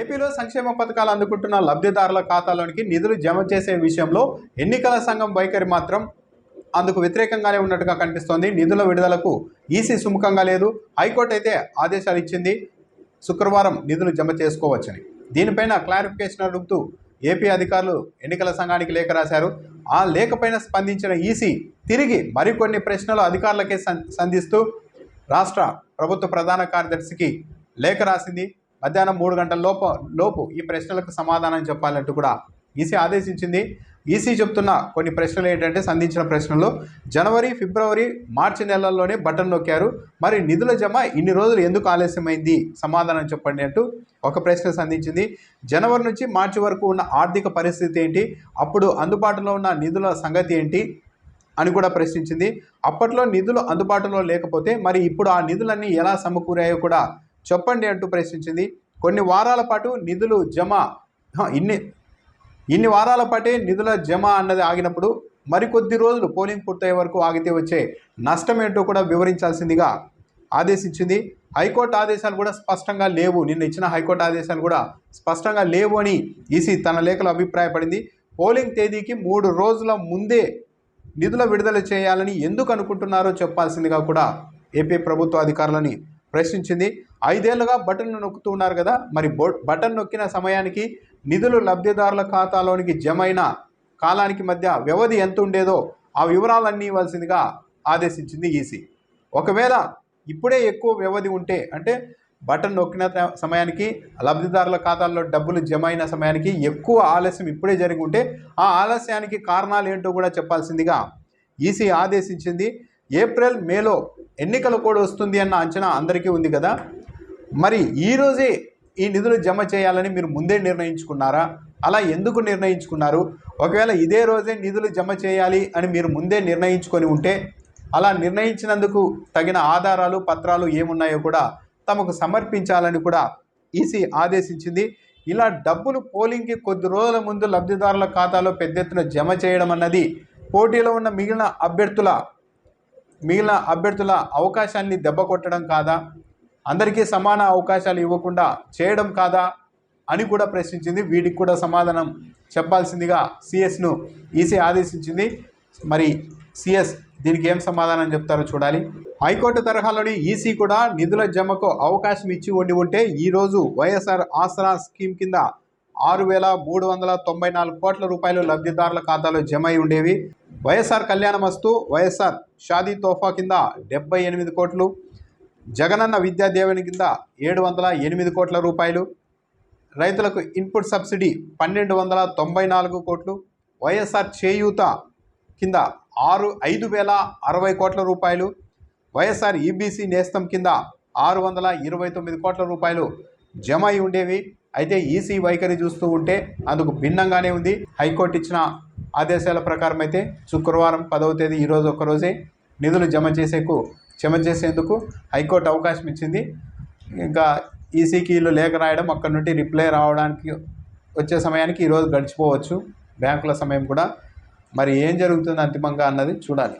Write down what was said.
ఏపీలో సంక్షేమ పథకాలు అందుకుంటున్న లబ్ధిదారుల ఖాతాలోనికి నిధులు జమ చేసే విషయంలో ఎన్నికల సంఘం వైఖరి మాత్రం అందుకు వ్యతిరేకంగానే ఉన్నట్టుగా కనిపిస్తోంది. నిధుల విడుదలకు ఈసీ సుముఖంగా లేదు. హైకోర్టు అయితే ఆదేశాలు ఇచ్చింది. శుక్రవారం నిధులు జమ చేసుకోవచ్చని. దీనిపైన క్లారిఫికేషన్ అడుగుతూ ఏపీ అధికారులు ఎన్నికల సంఘానికి లేఖ రాశారు. ఆ లేఖపైన స్పందించిన ఈసీ తిరిగి మరికొన్ని ప్రశ్నలు అధికారులకే సంధిస్తూ రాష్ట్ర ప్రభుత్వ ప్రధాన కార్యదర్శికి లేఖ రాసింది. మధ్యాహ్నం మూడు గంటల లోపు లోపు ఈ ప్రశ్నలకు సమాధానం చెప్పాలంటూ కూడా ఈసీ ఆదేశించింది. ఈసీ చెప్తున్న కొన్ని ప్రశ్నలు ఏంటంటే సంధించిన ప్రశ్నలు. జనవరి ఫిబ్రవరి మార్చి నెలల్లోనే బటన్ నొక్కారు. మరి నిధుల జమ ఇన్ని రోజులు ఎందుకు ఆలస్యమైంది? సమాధానం చెప్పండి అంటూ ఒక ప్రశ్న సంధించింది. జనవరి నుంచి మార్చి వరకు ఉన్న ఆర్థిక పరిస్థితి ఏంటి? అప్పుడు అందుబాటులో ఉన్న నిధుల సంగతి ఏంటి? అని కూడా ప్రశ్నించింది. అప్పట్లో నిధులు అందుబాటులో లేకపోతే మరి ఇప్పుడు ఆ నిధులన్నీ ఎలా సమకూరాయో కూడా చెప్పండి అంటూ ప్రశ్నించింది. కొన్ని వారాల పాటు నిధులు జమ. ఇన్ని ఇన్ని వారాల పాటే నిధుల జమ అన్నది ఆగినప్పుడు మరికొద్ది రోజులు పోలింగ్ పూర్తయ్యే వరకు ఆగితే వచ్చే నష్టం ఏంటో కూడా వివరించాల్సిందిగా ఆదేశించింది. హైకోర్టు ఆదేశాలు కూడా స్పష్టంగా లేవు. నిన్న ఇచ్చిన హైకోర్టు ఆదేశాలు కూడా స్పష్టంగా లేవు అని ఈసీ తన లేఖలో అభిప్రాయపడింది. పోలింగ్ తేదీకి మూడు రోజుల ముందే నిధుల విడుదల చేయాలని ఎందుకు అనుకుంటున్నారో చెప్పాల్సిందిగా కూడా ఏపీ ప్రభుత్వ అధికారులని ప్రశ్నించింది. ఐదేళ్ళుగా బటన్ను నొక్కుతూ ఉన్నారు కదా మరి బటన్ నొక్కిన సమయానికి నిధులు లబ్ధిదారుల ఖాతాలోనికి జమైన కాలానికి మధ్య వ్యవధి ఎంత ఉండేదో ఆ వివరాలన్నీ ఇవ్వాల్సిందిగా ఆదేశించింది ఈసీ. ఒకవేళ ఇప్పుడే ఎక్కువ వ్యవధి ఉంటే అంటే బటన్ నొక్కిన త- సమయానికి లబ్ధిదారుల ఖాతాల్లో డబ్బులు జమ అయిన సమయానికి ఎక్కువ ఆలస్యం ఇప్పుడే జరిగి ఉంటే ఆ ఆలస్యానికి కారణాలు ఏంటో కూడా చెప్పాల్సిందిగా ఈసీ ఆదేశించింది. ఏప్రిల్ మేలో ఎన్నికల కోడ్ వస్తుంది అన్న అంచనా అందరికీ ఉంది కదా. మరి ఈరోజే ఈ నిధులు జమ చేయాలని మీరు ముందే నిర్ణయించుకున్నారా? అలా ఎందుకు నిర్ణయించుకున్నారు? ఒకవేళ ఇదే రోజే నిధులు జమ చేయాలి అని మీరు ముందే నిర్ణయించుకొని ఉంటే అలా నిర్ణయించినందుకు తగిన ఆధారాలు పత్రాలు ఏమున్నాయో కూడా తమకు సమర్పించాలని కూడా ఈసీ ఆదేశించింది. ఇలా డబ్బులు పోలింగ్కి కొద్ది రోజుల ముందు లబ్ధిదారుల ఖాతాలో పెద్ద ఎత్తున జమ చేయడం అన్నది పోటీలో ఉన్న మిగిలిన అభ్యర్థుల మిగిలిన అభ్యర్థుల అవకాశాన్ని దెబ్బ కొట్టడం కాదా? అందరికీ సమాన అవకాశాలు ఇవ్వకుండా చేయడం కాదా? అని కూడా ప్రశ్నించింది. వీటికి కూడా సమాధానం చెప్పాల్సిందిగా సిఎస్ను ఈసీ ఆదేశించింది. మరి సిఎస్ దీనికి ఏం సమాధానం చెప్తారో చూడాలి. హైకోర్టు తరహాలోని ఈసీ కూడా నిధుల జమకు అవకాశం ఇచ్చి ఉండి ఉంటే ఈరోజు వైఎస్ఆర్ ఆసరా స్కీమ్ కింద ఆరు వేల మూడు వందల తొంభై నాలుగు కోట్ల రూపాయలు లబ్ధిదారుల ఖాతాలో జమ అయి ఉండేవి. వైఎస్ఆర్ కళ్యాణమస్తు వైఎస్ఆర్ షాదీ తోఫా కింద డెబ్బై ఎనిమిది కోట్లు జగనన్న విద్యా దీవెన కింద ఏడు వందల ఎనిమిది కోట్ల రూపాయలు రైతులకు ఇన్పుట్ సబ్సిడీ పన్నెండు వందల తొంభై నాలుగు కోట్లు వైఎస్ఆర్ చేయూత కింద ఆరు ఐదు వేల అరవై కోట్ల రూపాయలు వైఎస్ఆర్ ఈబీసీ నేస్తం కింద ఆరు వందల ఇరవై తొమ్మిది కోట్ల రూపాయలు జమ అయి ఉండేవి. అయితే ఈసీ వైఖరి చూస్తూ ఉంటే అందుకు భిన్నంగానే ఉంది. హైకోర్టు ఇచ్చిన ఆదేశాల ప్రకారం అయితే శుక్రవారం పదవ తేదీ ఈరోజు ఒక్కరోజే నిధులు జమ చేసేకు జమ చేసేందుకు హైకోర్టు అవకాశం ఇచ్చింది. ఇంకా ఈసీకి వీళ్ళు లేఖ రాయడం అక్కడ నుండి రిప్లై రావడానికి వచ్చే సమయానికి ఈరోజు గడిచిపోవచ్చు. బ్యాంకుల సమయం కూడా. మరి ఏం జరుగుతుంది అంతిమంగా అన్నది చూడాలి.